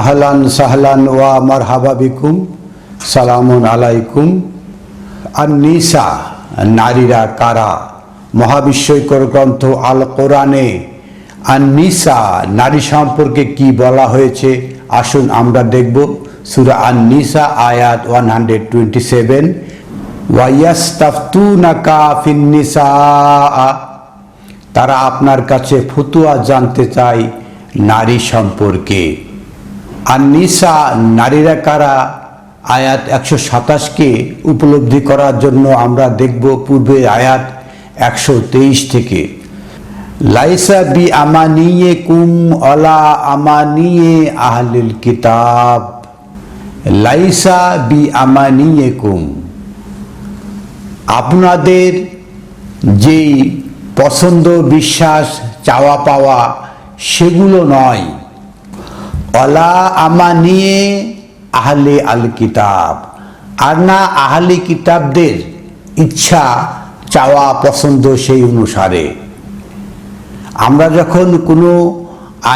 আহলান সাহলান ওয়া মারহাবা বিকুম, সালামুন আলাইকুম। আর নিসা নারীরা কারা? মহাবিশ্বকর গ্রন্থ আল কোরআনে আর নিসা নারী সম্পর্কে কি বলা হয়েছে? আসুন আমরা দেখব। সুরা আন নিসা আয়াত ওয়ান হান্ড্রেড টোয়েন্টি সেভেন ওয়াইয়াস্তাফতুনাকা ফিন্নিসা, তারা আপনার কাছে ফতুয়া জানতে চায় নারী সম্পর্কে। আর নিসা নারীরা কারা? আয়াত একশো সাতাশকে উপলব্ধি করার জন্য আমরা দেখব পূর্বে আয়াত একশো তেইশ থেকে। লাইসা বি আমানিয়ে কুম অলা আমানিয়ে আহলিল কিতাব। লাইসা বি আমানিয়ে কুম। আপনাদের যেই পছন্দ, বিশ্বাস, চাওয়া পাওয়া সেগুলো নয়। অলা আমা নিয়ে আহলে আল কিতাব আর না আহলে কিতাবদের ইচ্ছা, চাওয়া, পছন্দ সেই অনুসারে। আমরা যখন কোনো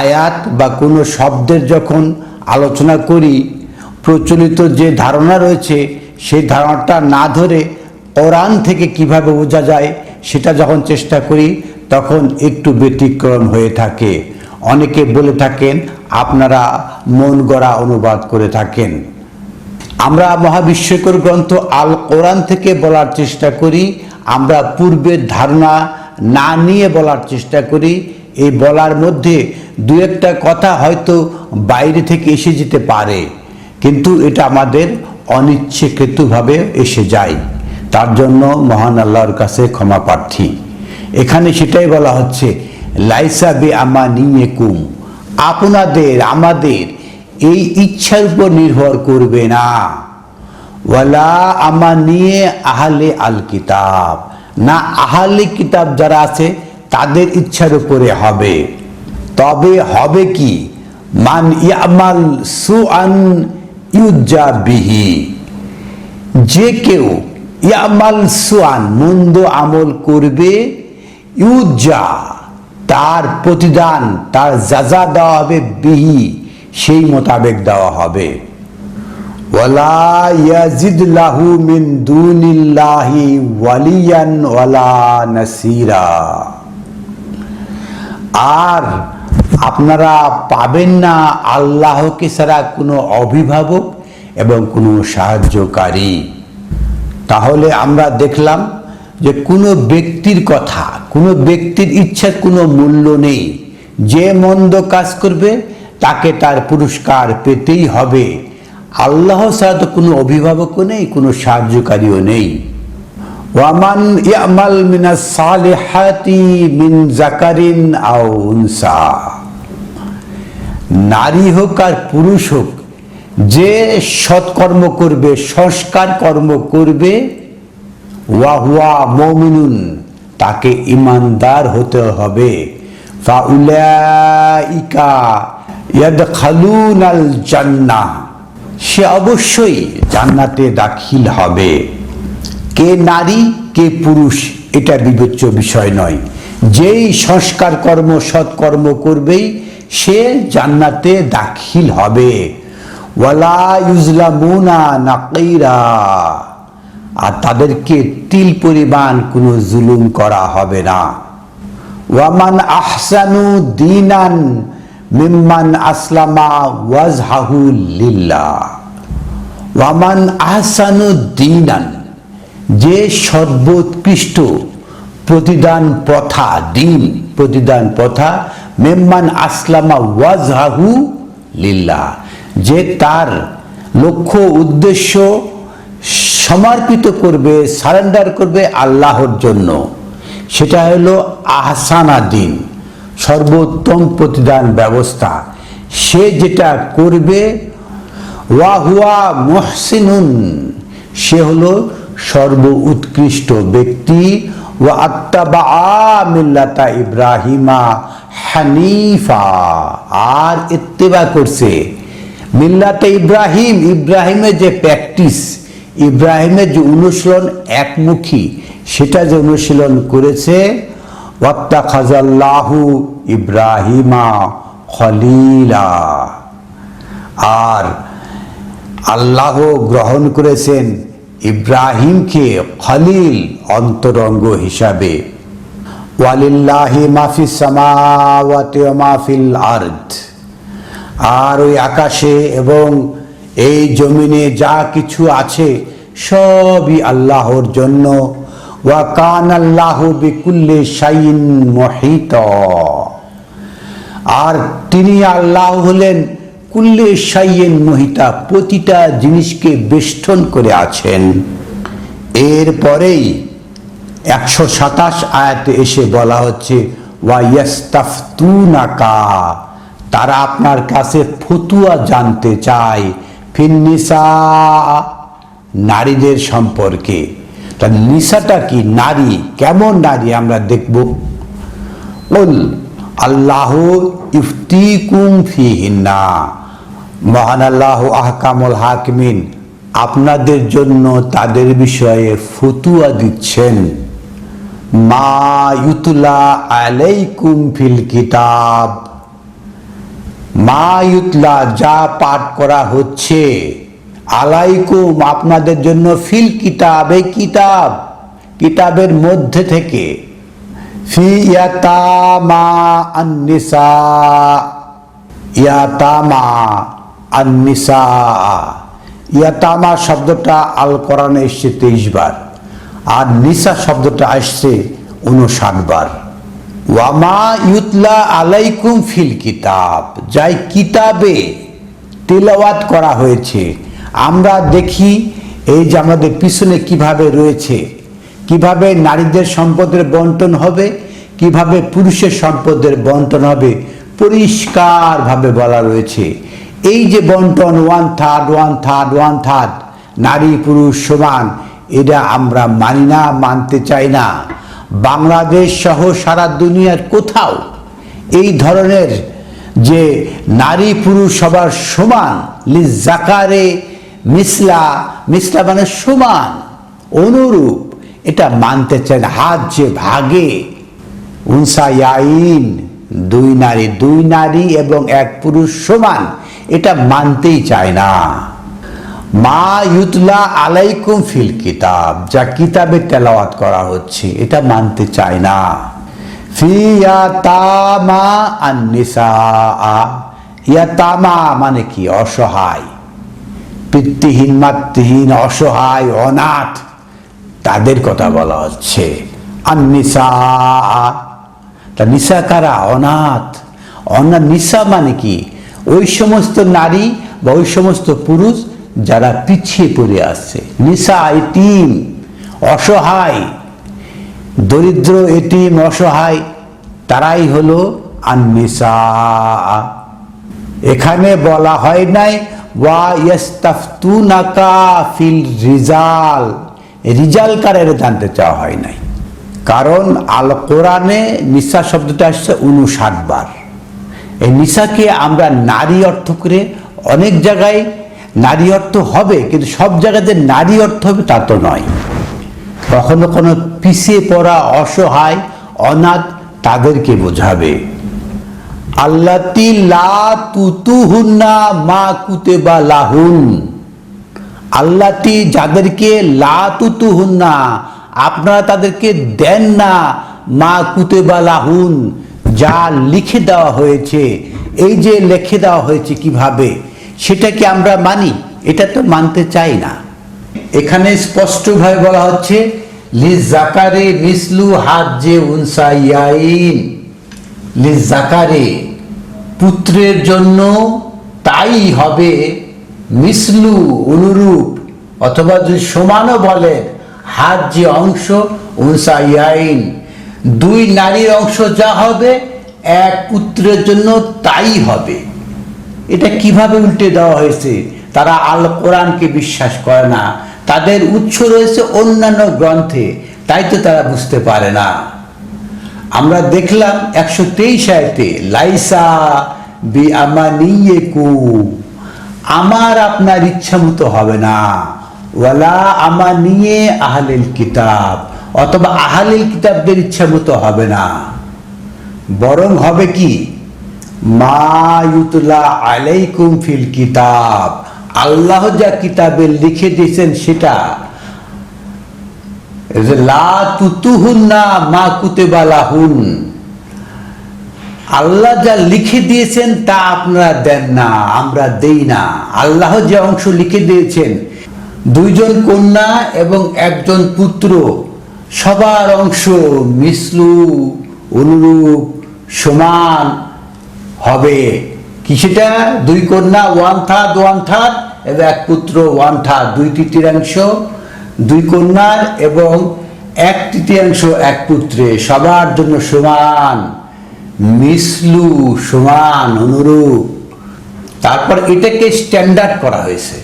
আয়াত বা কোনো শব্দের যখন আলোচনা করি, প্রচলিত যে ধারণা রয়েছে, সেই ধারণাটা না ধরে কোরআন থেকে কীভাবে বোঝা যায়, সেটা যখন চেষ্টা করি, তখন একটু ব্যতিক্রম হয়ে থাকে। অনেকে বলে থাকেন আপনারা মন গড়া অনুবাদ করে থাকেন। আমরা মহাবিশ্বকর গ্রন্থ আল কোরআন থেকে বলার চেষ্টা করি, আমরা পূর্বের ধারণা না নিয়ে বলার চেষ্টা করি, এই বলার মধ্যে দু একটা কথা হয়তো বাইরে থেকে এসে যেতে পারে, কিন্তু এটা আমাদের অনিচ্ছাকৃতভাবে এসে যায়। তার জন্য মহান আল্লাহর কাছে ক্ষমা প্রার্থী। এখানে সেটাই বলা হচ্ছে, লাইসা বে আমা নিয়ে কুম আপনাদের, আমাদের এই ইচ্ছার উপর নির্ভর করবে না। ওয়ালা আমা নিয়ে আহলে আল কিতাব। না আহলে কিতাব যারা আছে, তাদের ইচ্ছার উপরে হবে। তবে হবে কি? মান ইয়ামাল সুআন ইউজ্জা বিহি। যে কেউ ইয়ামাল সুআন, মন্দ আমল করবে, ইউজ্জা তার প্রতিদান, তার যাজা দেওয়া হবে বিহি, সেই মোতাবেক দেওয়া হবে। ওয়ালা ইয়াজিদ লাহু মিন দুনিল্লাহি ওয়ালিয়ান ওয়ালা নাসিরা। আর আপনারা পাবেন না আল্লাহকে ছাড়া কোনো অভিভাবক এবং কোনো সাহায্যকারী। তাহলে আমরা দেখলাম যে কোনো ব্যক্তির কথা, কোনো ব্যক্তির ইচ্ছার কোনো মূল্য নেই। যে মন্দ কাজ করবে, তাকে তার পুরস্কার পেতেই হবে। আল্লাহ ছাড়া তো কোনো অভিভাবকও নেই, কোনো সাহায্যকারীও নেই। ওয়ামান ইয়ামাল মিনাস সালিহাতি মিন জাকারিন আও নারী হোক আর পুরুষ হোক, যে সৎকর্ম করবে, সংস্কার কর্ম করবে ওয়াহুয়া মমিনুন, তাকে ইমানদার হতে হবে। ফাউলাইকা সে অবশ্যই জান্নাতে দাখিল হবে। কে নারী, কে পুরুষ, এটা বিবেচ্য বিষয় নয়। যেই সংস্কার কর্ম সৎকর্ম করবেই সে জান্নাতে দাখিল হবে। ওয়ালা ইউজলামুনা নাকিরা। আর তাদেরকে তিল পরিমাণ কোনো জুলুম করা হবে না। ওয়ামান আহসানু দিনান মিম্মান আসলামা ওয়াজহাহু লিল্লাহ। ওয়ামান আহসানু দিনান, যে সর্বোৎকৃষ্ট প্রতিদান প্রথা, দিন প্রতিদান প্রথা, মেম্মান আসলামা ওয়াজহাহু লিল্লাহ, যে তার লক্ষ্য উদ্দেশ্য সমর্পিত করবে, সারেন্ডার করবে আল্লাহর জন্য। সেটা হলো আহসানা দিন, সর্বোত্তম প্রতিদান ব্যবস্থা। সে যেটা করবে ওয়াহুয়া মহসিনুন, সে হলো সর্ব উৎকৃষ্ট ব্যক্তি। ও আত্মাবা মিল্লাতা ইব্রাহিমা হানিফা, আর ইত্তেবা করছে। মিল্লাতে ইব্রাহিম ইব্রাহিমের যে প্র্যাকটিস ইব্রাহিমের যে অনুশীলন একমুখী, সেটা যে অনুশীলন করেছে ওয়াত্তা খাজাল্লাহু ইব্রাহিমা খলিলা। আর আল্লাহ গ্রহণ করেছেন ইব্রাহিমকে খলিল অন্তরঙ্গ হিসাবে। ওয়ালিল্লাহি মাফি সামাওয়াতি ওয়া মাফিল আরদ। আর ওই আকাশে এবং এই জমিনে যা কিছু আছে, সবই আল্লাহর জন্য। ওয়া কান আল্লাহ বিকুল্লি শাইন মহিত। আর তিনি আল্লাহ হলেন কুল্লে সাইয়েন মহিতা, প্রতিটা জিনিসকে বেষ্টন করে আছেন। এরপরেই একশো সাতাশ আয়াতে এসে বলা হচ্ছে ওয়াইয়াস্তাফতুনাকা তারা আপনার কাছে ফতুয়া জানতে চায়। ফিন্নিসা নারীদের সম্পর্কে। তা নিসাটা কি নারী? কেমন নারী আমরা দেখব? বল আল্লাহ ইফতিকুম ফিহিন্না। মহান আল্লাহ আহকামুল হাকিমিন, আপনাদের জন্য তাদের বিষয়ে ফতুয়া দিচ্ছেন। মা ইউতুলা আলাইকুম ফিল কিতাব। মা ইউতলা যা পাঠ করা হচ্ছে। আলাইকুম, আপনাদের জন্য ফিল কিতাব কিতাব, কিতাবের মধ্যে থেকে। ফি ইয়াতামা ইয়াতামা আন্নিসা। ইয়াতামা শব্দটা আল কোরআনে এসছে তেইশ বার, আর নিসা শব্দটা আসছে উনষাট বার। ওয়ামা ইউতলা আলাইকুম ফিল কিতাব, যাই কিতাবে তেলাওয়াত করা হয়েছে, আমরা দেখি এই যে আমাদের পিছনে কীভাবে রয়েছে, কীভাবে নারীদের সম্পদের বন্টন হবে, কীভাবে পুরুষের সম্পদের বন্টন হবে, পরিষ্কারভাবে বলা রয়েছে। এই যে বন্টন, one third one third one third, নারী, পুরুষ, সমান, এটা আমরা মানি না, মানতে চাই না। বাংলাদেশ সহ সারা দুনিয়ার কোথাও এই ধরনের যে নারী পুরুষ সবার সমান লিজ জাকারে মিসলা মিসলা মানে সমান, অনুরূপ, এটা মানতে চায় না। হাত যে ভাগে, উনসা দুই নারী দুই নারী এবং এক পুরুষ সমান, এটা মানতেই চায় না। মা ইউতলা আলাইকুম ফিল কিতাব, যা কিতাবে তেলাওয়াত করা হচ্ছে, এটা মানতে চায় না। ফিয়াতামা আন্নিসা ইয়াতামা মানে কি? অসহায়। পিতৃহীন, মাতৃহীন, অসহায়, অনাথ, তাদের কথা বলা হচ্ছে। আন্নিসা তা নিসা কারা? অনাথ। অনাথ নিসা মানে কি? ওই সমস্ত নারী বা ওই সমস্ত পুরুষ যারা পিছিয়ে পড়ে আসছে নিসা এটিম অসহায়, দরিদ্র এটিম অসহায়, তারাই হলো আন্নিসা এখানে বলা হয় নাই, ওয়া ইয়াস্তাফতুনাকা ফিল রিজাল। রিজাল কারের জানতে চাওয়া হয় নাই। কারণ আল কোরআনে নিসা শব্দটা আসছে উনষাট বার। এই নিসাকে আমরা নারী অর্থ করে অনেক জায়গায় নারী অর্থ হবে, কিন্তু সব জায়গাতে নারী অর্থ হবে তা তো নয়। কখনো কোনো পিছিয়ে পড়া, অসহায়, অনাথ তাদেরকে বোঝাবে। আল্লাতি লা তুতুহুন্না মা কুতেবা লাহুন। আল্লাতি যাদেরকে লা তুতুহুন্না, আপনারা তাদেরকে দেন না মা কুতেবা লাহুন। যা লিখে দেওয়া হয়েছে, এই যে লিখে দেওয়া হয়েছে কীভাবে? সেটাকে আমরা মানি, এটা তো মানতে চাই না। এখানে স্পষ্টভাবে বলা হচ্ছে লিজ জাকারে মিসলু হাত যে উনসাইয়াইন লিজ জাকারে, পুত্রের জন্য তাই হবে মিসলু অনুরূপ, অথবা যদি সমানও বলে হাত যে অংশ উনসাইয়াইন দুই নারীর অংশ যা হবে, এক পুত্রের জন্য তাই হবে। এটা কীভাবে উল্টে দেওয়া হয়েছে? তারা আল কোরআনকে বিশ্বাস করে না। তাদের উৎস রয়েছে অন্যান্য গ্রন্থে। তাই তো তারা বুঝতে পারে না। আমরা দেখলাম একশো তেইশ আয়তে, লাইসা বি আমানিয়েকু আমার আপনার ইচ্ছা মতো হবে না। ওয়ালা আমানিয়ে আহলিল কিতাব, অথবা আহলিল কিতাবদের ইচ্ছা মতো হবে না। বরং হবে কি? মা ইউতুলা আলাইকুম ফিল কিতাব। আল্লাহ যা কিতাবে লিখে দিয়েছেন সেটা। লা তুতুহুন্না মা কুতেবালাহুন আল্লাহ যা লিখে দিয়েছেন তা আপনারা দেন না, আমরা দেই না। আল্লাহ যে অংশ লিখে দিয়েছেন, দুইজন কন্যা এবং একজন পুত্র, সবার অংশ মিসলু, অনুরূপ, সমান। হবে। কি সেটা? দুই কন্যা, ওয়ান থার্ড ওয়ান থার্ড, এবং এক পুত্র, ওয়ান থার্ড। দুই তৃতীয়াংশ, দুই কন্যার এবং এক তৃতীয়াংশ, এক পুত্রে। সবার জন্য সমান। মিসলু সমান, অনুরূপ। তারপর এটাকে স্ট্যান্ডার্ড করা হয়েছে।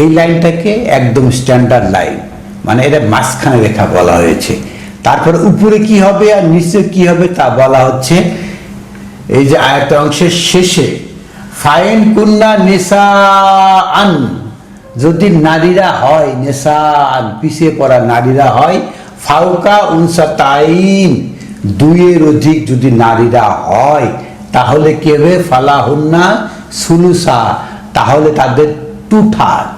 এই লাইনটাকে একদম স্ট্যান্ডার্ড লাইন মানে এটা মাঝখানে রেখা বলা হয়েছে। তারপর উপরে কি হবে আর নিচে কি হবে তা বলা হচ্ছে এই যে আয়ত অংশের শেষে, ফাইন কুন্না নেশা আন যদি নারীরা হয় নেশান পিছিয়ে পড়া নারীরা হয়, ফাউকা উনসা তাইন, দুইয়ের অধিক যদি নারীরা হয়, তাহলে কি হবে? ফালাহুন্না সুলুসা, তাহলে তাদের টু থার্ড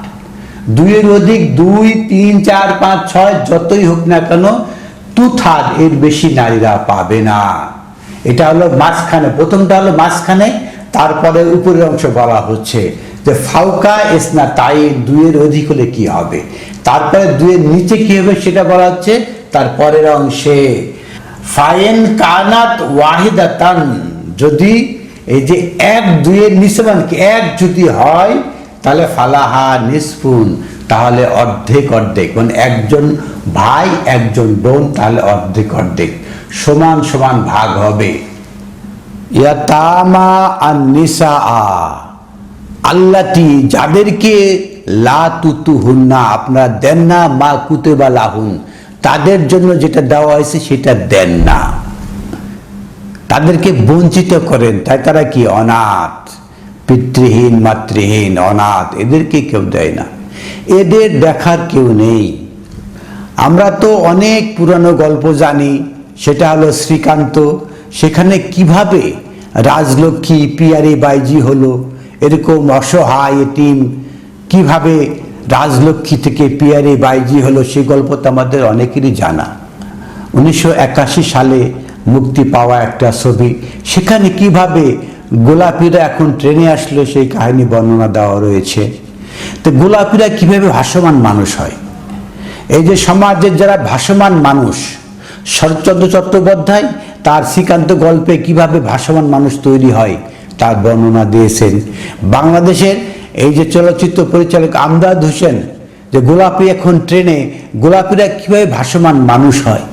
দুইয়ের অধিক দুই, তিন, চার, পাঁচ, ছয়, যতই হোক না কেন টু থার্ড এর বেশি নারীরা পাবে না। এটা হলো মাঝখানে, প্রথমটা হলো মাঝখানে, তারপরে উপরের অংশ বলা হচ্ছে। যে ফাউকা এসনা তাই দুইয়ের অধিক হলে কি হবে? তারপরে দুইয়ের নিচে কি হবে সেটা বলা হচ্ছে তার পরের অংশে। ফায়েন কানাত ওয়াহিদাতান, যদি এই যে এক দুইয়ের নিচে মানে কি, এক যদি হয়, তাহলে ফালাহা নিসফুন, তাহলে অর্ধেক অর্ধেক। মানে একজন ভাই, একজন বোন, তাহলে অর্ধেক অর্ধেক। সমান সমান ভাগ হবে। ইয়াতামা আর নিসা আ আল্লাতি যাদেরকে লা তুতু হুন্না আপনারা দেন না মা কুতে কুতেবা লাহুন, তাদের জন্য যেটা দেওয়া হয়েছে সেটা দেন না। তাদেরকে বঞ্চিত করেন, তাই তারা কি? অনাথ, পিতৃহীন, মাতৃহীন, অনাথ, এদেরকে কেউ দেয় না। এদের দেখার কেউ নেই। আমরা তো অনেক পুরানো গল্প জানি সেটা হলো শ্রীকান্ত। সেখানে কীভাবে রাজলক্ষ্মী, পিয়ারি বাইজি হলো, এরকম অসহায় এটিম কীভাবে রাজলক্ষ্মী থেকে পিয়ারি বাইজি হলো, সে গল্প তো আমাদের অনেকেরই জানা। উনিশশো একাশি সালে মুক্তি পাওয়া একটা ছবি, সেখানে কীভাবে গোলাপিরা এখন ট্রেনে আসলে, সেই কাহিনী বর্ণনা দেওয়া রয়েছে। তো গোলাপিরা কীভাবে ভাসমান মানুষ হয়? এই যে সমাজের যারা ভাসমান মানুষ শরৎচন্দ্র চট্টোপাধ্যায় তার শ্রীকান্ত গল্পে কীভাবে ভাসমান মানুষ তৈরি হয়, তার বর্ণনা দিয়েছেন। বাংলাদেশের এই যে চলচ্চিত্র পরিচালক আমদাদ হোসেন, যে গোলাপি এখন ট্রেনে, গোলাপিরা কীভাবে ভাসমান মানুষ হয়,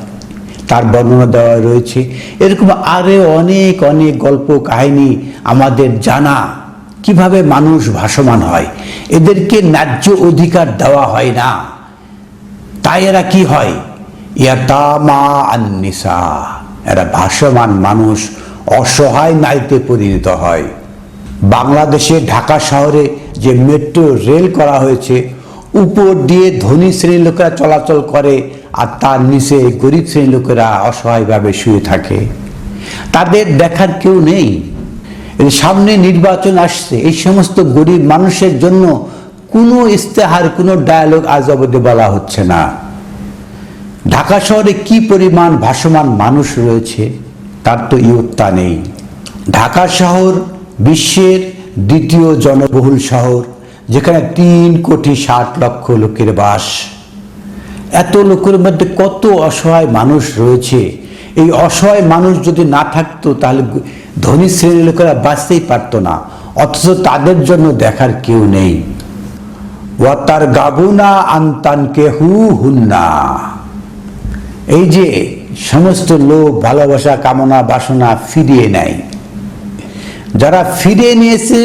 তার বর্ণনা দেওয়া রয়েছে। এরকম আরও অনেক অনেক গল্প কাহিনী আমাদের জানা, কীভাবে মানুষ ভাসমান হয়। এদেরকে ন্যায্য অধিকার দেওয়া হয় না। তাই এরা কি হয়? ইয়াতামা এরা ভাসমান মানুষ, অসহায় নারীতে পরিণত হয়। বাংলাদেশে ঢাকা শহরে যে মেট্রো রেল করা হয়েছে, উপর দিয়ে ধনী শ্রেণির লোকেরা চলাচল করে আর তার নিচে গরিব শ্রেণির লোকেরা অসহায়ভাবে শুয়ে থাকে। তাদের দেখার কেউ নেই। সামনে নির্বাচন আসছে। এই সমস্ত গরিব মানুষের জন্য কোনো ইস্তেহার কোনো ডায়ালগ আজ অবধি বলা হচ্ছে না। ঢাকা শহরে কি পরিমাণ ভাসমান মানুষ রয়েছে, তার তো ইয়ত্তা নেই। ঢাকা শহর বিশ্বের দ্বিতীয় জনবহুল শহর, যেখানে তিন কোটি ষাট লক্ষ লোকের বাস। এত লোকের মধ্যে কত অসহায় মানুষ রয়েছে? এই অসহায় মানুষ যদি না থাকতো, তাহলে ধনী শ্রেণির লোকেরা বাঁচতেই পারতো না। অথচ তাদের জন্য দেখার কেউ নেই। ওয়াতার গাবুনা আন্তানকে হু হুন্না। এই যে সমস্ত লোক ভালোবাসা, কামনা, বাসনা ফিরিয়ে নেয়। যারা ফিরিয়ে নিয়েছে,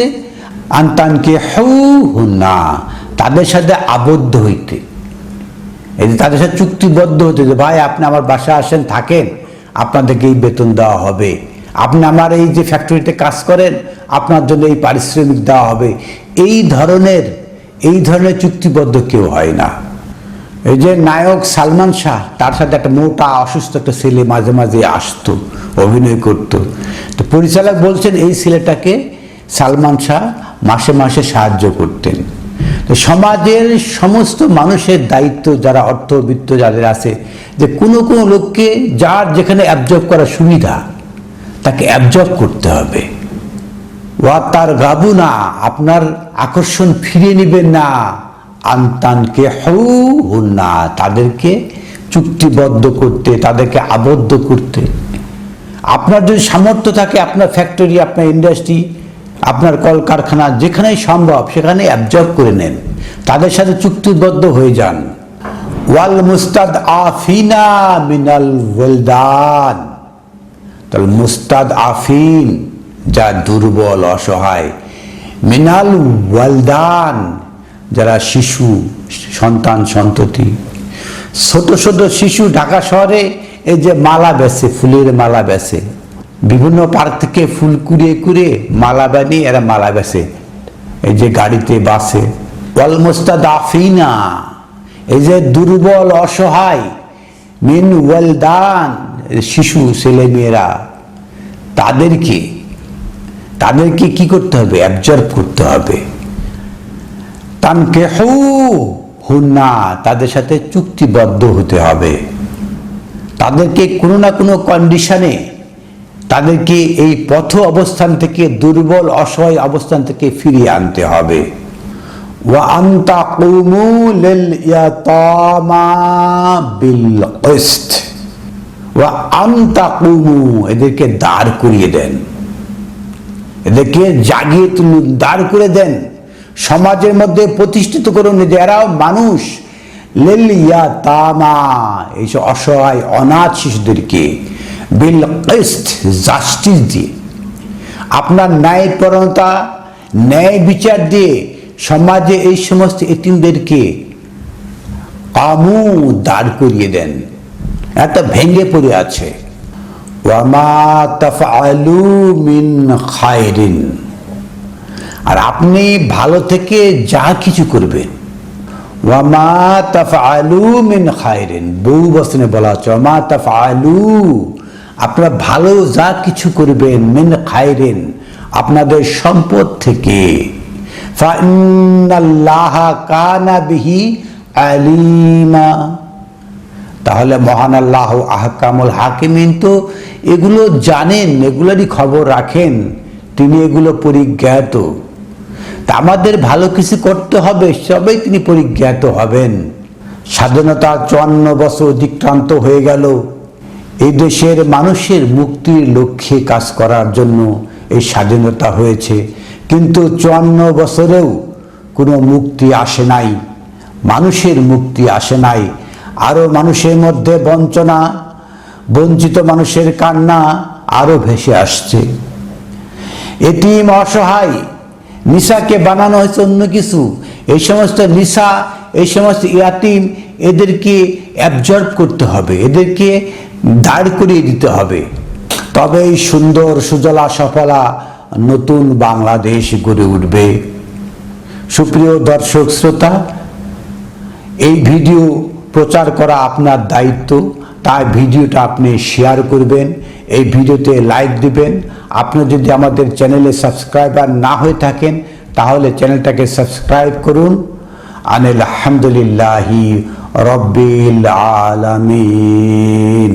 আন্তানকে হু না তাদের সাথে আবদ্ধ হইতে। এই যে তাদের সাথে চুক্তিবদ্ধ হতে যে, ভাই, আপনি আমার বাসায় আসেন, থাকেন, আপনাদেরকে এই বেতন দেওয়া হবে। আপনি আমার এই যে ফ্যাক্টরিতে কাজ করেন, আপনার জন্য এই পারিশ্রমিক দেওয়া হবে। এই ধরনের এই ধরনের চুক্তিবদ্ধ কেউ হয় না। এই যে নায়ক সালমান শাহ, তার সাথে একটা মোটা, অসুস্থ একটা ছেলে মাঝে মাঝে আসতো, অভিনয় করত। তো পরিচালক বলছেন, এই ছেলেটাকে সালমান শাহ মাসে মাসে সাহায্য করতেন। তো সমাজের সমস্ত মানুষের দায়িত্ব, যারা অর্থবিত্ত যাদের আছে, যে কোনো কোনো লোককে, যার যেখানে অ্যাবজর্ব করার সুবিধা, তাকে অ্যাবজর্ব করতে হবে। ওয়া তার গাবু না আপনার আকর্ষণ ফিরিয়ে নেবেন না। আন্তানকে হউ না তাদেরকে চুক্তিবদ্ধ করতে, তাদেরকে আবদ্ধ করতে। আপনার যদি সামর্থ্য থাকে, আপনার ফ্যাক্টরি আপনার ইন্ডাস্ট্রি আপনার কলকারখানা, যেখানেই সম্ভব, সেখানে অ্যাবজর্ব করে নেন। তাদের সাথে চুক্তিবদ্ধ হয়ে যান। ওয়াল মুস্তাদ আফিনা মিনাল ওয়েলদান। তাহলে মুস্তাদ আফিন, যা দুর্বল, অসহায়, মিনাল ওয়ালদান। যারা শিশু, সন্তান, সন্ততি, ছোট ছোট শিশু ঢাকা শহরে এই যে মালা বেছে, ফুলের মালা বেছে, বিভিন্ন পার্ক থেকে ফুল কুড়িয়ে কুড়িয়ে মালা বানিয়ে এরা মালা বেছে, এই যে গাড়িতে বাসে। ওয়াল মুস্তাদ আফিনা এই যে দুর্বল, অসহায়, মিন ওয়ালদান, শিশু, ছেলে মেয়েরা, তাদেরকে তাদেরকে কি করতে হবে? অ্যাবজর্ব করতে হবে। তানকে হু হুন্না, তাদের সাথে চুক্তিবদ্ধ হতে হবে। তাদেরকে কোনো না কোনো কন্ডিশনে তাদেরকে এই পথ অবস্থান থেকে, দুর্বল, অসহায় অবস্থান থেকে ফিরিয়ে আনতে হবে। এদেরকে দাঁড় করিয়ে দেন। এদেরকে জাগিয়ে তুলুন, দাঁড় করে দেন। সমাজের মধ্যে প্রতিষ্ঠিত করুন যে এরাও মানুষ। লেলিয়া তামা এইসব অসহায়, অনাথ শিশুদেরকে বিল কিস্ত জাস্টিস দিয়ে। আপনার ন্যায়পরণতা ন্যায় বিচার দিয়ে সমাজে এই সমস্ত এতিমদেরকে কামু দাঁড় করিয়ে দেন। এত ভেঙে পড়ে আছে। ওয়ামা তাফআলু মিন খায়রিন। আর আপনি ভালো থেকে যা কিছু করবেন। ওয়ামা তাফআলু মিন খায়রিন। বহু বচনে বলা হচ্ছে ওয়ামা তাফআলু। আপনারা ভালো যা কিছু করবেন মিন খায়রিন, আপনাদের সম্পদ থেকে। কানা বিহি আলিমা। তাহলে মহান আল্লাহ আহকামুল হাকিমিন তো এগুলো জানেন, এগুলোরই খবর রাখেন, তিনি এগুলো পরিজ্ঞাত। আমাদের ভালো কিছু করতে হবে, সবাই তিনি পরিজ্ঞাত হবেন। স্বাধীনতা চুয়ান্ন বছর অতিক্রান্ত হয়ে গেল। এই দেশের মানুষের মুক্তির লক্ষ্যে কাজ করার জন্য এই স্বাধীনতা হয়েছে। কিন্তু চুয়ান্ন বছরেও কোনো মুক্তি আসে নাই, মানুষের মুক্তি আসে নাই। আরও মানুষের মধ্যে বঞ্চনা, বঞ্চিত মানুষের কান্না আরও ভেসে আসছে। এটিম অসহায় নিশাকে বানানো হয়েছে অন্য কিছু। এই সমস্ত নিশা এই সমস্ত ইয়াতিম, এদেরকে অ্যাবজর্ব করতে হবে, এদেরকে দাঁড় করিয়ে দিতে হবে। তবেই সুন্দর, সুজলা, সফলা নতুন বাংলাদেশ গড়ে উঠবে। সুপ্রিয় দর্শক, শ্রোতা, এই ভিডিও প্রচার করা আপনার দায়িত্ব। তাই ভিডিওটা আপনি শেয়ার করবেন, এই ভিডিওতে লাইক দিবেন। আপনি যদি আমাদের চ্যানেলে সাবস্ক্রাইবার না হয়ে থাকেন, তাহলে চ্যানেলটাকে সাবস্ক্রাইব করুন। আনিল আলহামদুলিল্লাহি রব্বিল আলামিন।